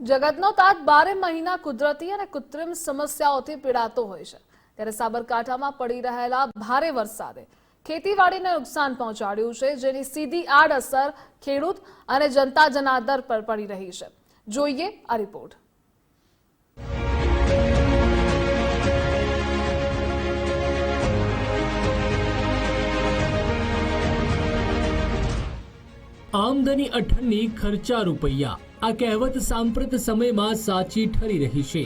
જગતનો તાત બારે મહિના કુદરતી અને કૃત્રિમ સમસ્યાઓથી પીડાતો હોય છે. ત્યારે સાબરકાંઠામાં પડી રહેલા ભારે વરસાદે ખેતીવાડીને નુકસાન પહોંચાડ્યું છે, જેની સીધી આડઅસર ખેડૂત અને જનતા જનાદર પર પડી રહી છે. જોઈએ આ રિપોર્ટ. આમદની અઠન્ની ખર્ચા રૂપૈયા. આ કહેવત સાંપ્રત સમયમાં સાચી ઠરી રહી છે.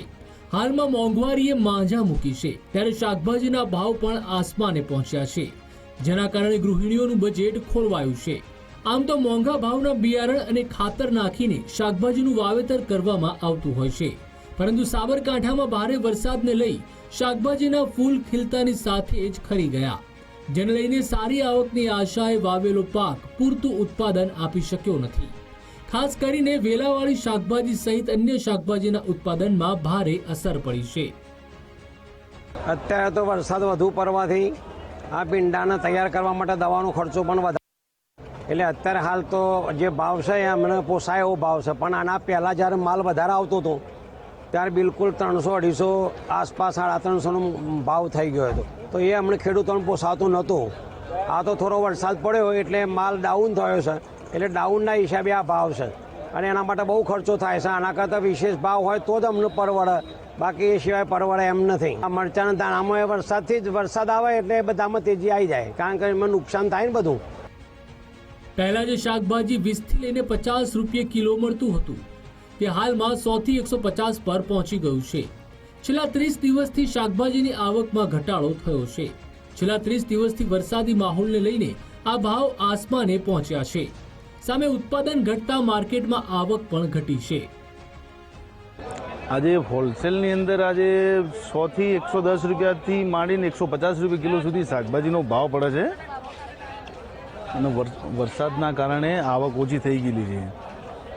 હાલમાં મોંઘવારીએ માંજા મૂકી છે. ત્યારે શાકભાજીના ભાવ પણ આસમાને પહોંચ્યા છે. જેના કારણે ગૃહિણીઓનું બજેટ ખોરવાયું છે. આમ તો મોંઘા ભાવના બિયારણ અને ખાતર નાખીને શાકભાજીનું વાવેતર કરવામાં આવતું હોય છે. પરંતુ સાબરકાંઠામાં ભારે વરસાદને લઈ શાકભાજીના ફૂલ ખીલતાની સાથે જ ખરી ગયા. જેને લઈને સારી આવકની આશાએ વાવેલો પાક પૂરતું ઉત્પાદન આપી શક્યો નથી. ખાસ કરીને વેલાવાળી શાકભાજી સહિત અન્ય શાકભાજીના ઉત્પાદનમાં ભારે અસર પડી છે. અત્યારે તો વરસાદ વધુ પડવાથી આ ભીંડાને તૈયાર કરવા માટે દવાનો ખર્ચો પણ વધારે. એટલે અત્યારે હાલ તો જે ભાવ છે એ અમને પોસાય એવો ભાવ છે. પણ આના પહેલાં જ્યારે માલ વધારે આવતો હતો, ત્યારે બિલકુલ ત્રણસો, અઢીસો આસપાસ સાડા ત્રણસોનો ભાવ થઈ ગયો હતો. તો એ અમને ખેડૂતોને પોસાતો નહોતો. આ તો થોડો વરસાદ પડ્યો એટલે માલ ડાઉન થયો છે. એટલે ડાઉનના હિસાબે આ ભાવ છે. અને એના માટે બહુ ખર્ચો થાય છે. આના કરતાં વિશેષ ભાવ હોય તો જ અમને પરવડે. બાકી એ સિવાય પરવડે એમ નથી. આ મરચાના દાણામાં વરસાદથી જ વરસાદ આવે એટલે બધામાં તેજી આવી જાય. કારણ કે એમાં નુકસાન થાય ને બધું. પહેલા જે શાકભાજી વીસથી લઈને પચાસ રૂપિયે કિલો મળતું હતું, તે હાલમાં સોથી એકસો પચાસ પર પહોંચી ગયું છે. છેલ્લા ત્રીસ દિવસથી શાકભાજીની આવકમાં ઘટાડો થયો છે. છેલ્લા ત્રીસ દિવસથી વરસાદી માહોલને લઈને આ ભાવ આસમાને પહોંચ્યા છે. સામે ઉત્પાદન ઘટતા માર્કેટમાં આવક પણ ઘટી છે. આજે હોલસેલની અંદર આજે સોથી એકસો દસ રૂપિયાથી માંડીને એકસો પચાસ રૂપિયા કિલો સુધી શાકભાજીનો ભાવ પડે છે. અને વર- વરસાદના કારણે આવક ઓછી થઈ ગયેલી છે.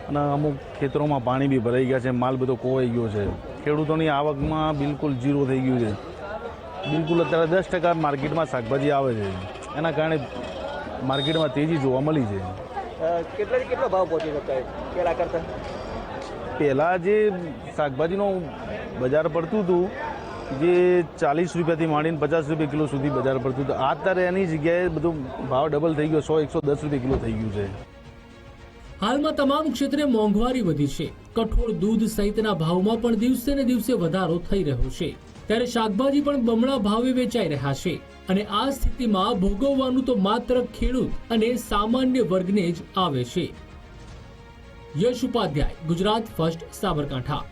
અને અમુક ખેતરોમાં પાણી બી ભરાઈ ગયા છે, માલ બધો કોવાઈ ગયો છે. ખેડૂતોની આવકમાં બિલકુલ ઝીરો થઈ ગયું છે. બિલકુલ અત્યારે દસ ટકા માર્કેટમાં શાકભાજી આવે છે. એના કારણે માર્કેટમાં તેજી જોવા મળી છે. કેટલા કેટલો ભાવ પહોંચી શકાય પેલા કરતા. પહેલાં જે શાકભાજીનો બજાર પડતું હતું જે ચાલીસ રૂપિયાથી માંડીને પચાસ રૂપિયા કિલો સુધી બજાર પડતું હતું અત્યારે એની જગ્યાએ બધું ભાવ ડબલ થઈ ગયો સો એકસો દસ રૂપિયા કિલો થઈ ગયું છે. હાલમાં તમામ ક્ષેત્રે મોંઘવારી વધી છે. કઠોળ દૂધ સહિતના ભાવમાં પણ દિવસે ને દિવસે વધારો થઈ રહ્યો છે. ત્યારે શાકભાજી પણ બમણા ભાવે વેચાઈ રહ્યા છે. અને આ સ્થિતિમાં ભોગવવાનું તો માત્ર ખેડૂત અને સામાન્ય વર્ગને જ આવે છે. યશ ઉપાધ્યાય, ગુજરાત ફર્સ્ટ સાબરકાંઠા.